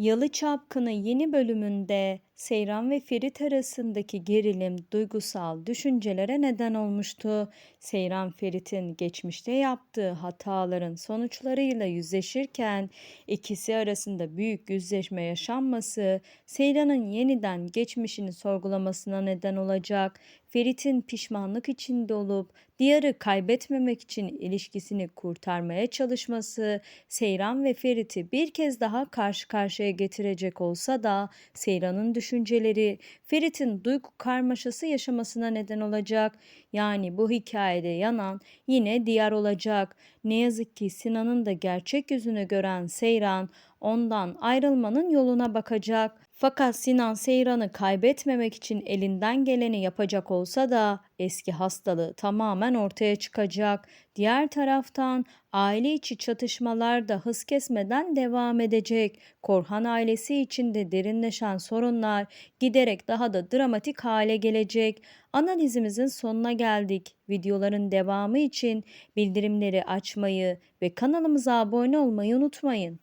Yalı Çapkını yeni bölümünde Seyran ve Ferit arasındaki gerilim duygusal düşüncelere neden olmuştu. Seyran Ferit'in geçmişte yaptığı hataların sonuçlarıyla yüzleşirken ikisi arasında büyük yüzleşme yaşanması Seyran'ın yeniden geçmişini sorgulamasına neden olacak. Ferit'in pişmanlık içinde olup Diyar'ı kaybetmemek için ilişkisini kurtarmaya çalışması Seyran ve Ferit'i bir kez daha karşı karşıya getirecek olsa da Seyran'ın düşünceleri Ferit'in duygu karmaşası yaşamasına neden olacak. Yani bu hikayede yanan yine Diyar olacak. Ne yazık ki Sinan'ın da gerçek yüzünü gören Seyran ondan ayrılmanın yoluna bakacak. Fakat Sinan Seyran'ı kaybetmemek için elinden geleni yapacak olsa da eski hastalığı tamamen ortaya çıkacak. Diğer taraftan aile içi çatışmalar da hız kesmeden devam edecek. Korhan ailesi içinde derinleşen sorunlar giderek daha da dramatik hale gelecek. Analizimizin sonuna geldik. Videoların devamı için bildirimleri açmayı ve kanalımıza abone olmayı unutmayın.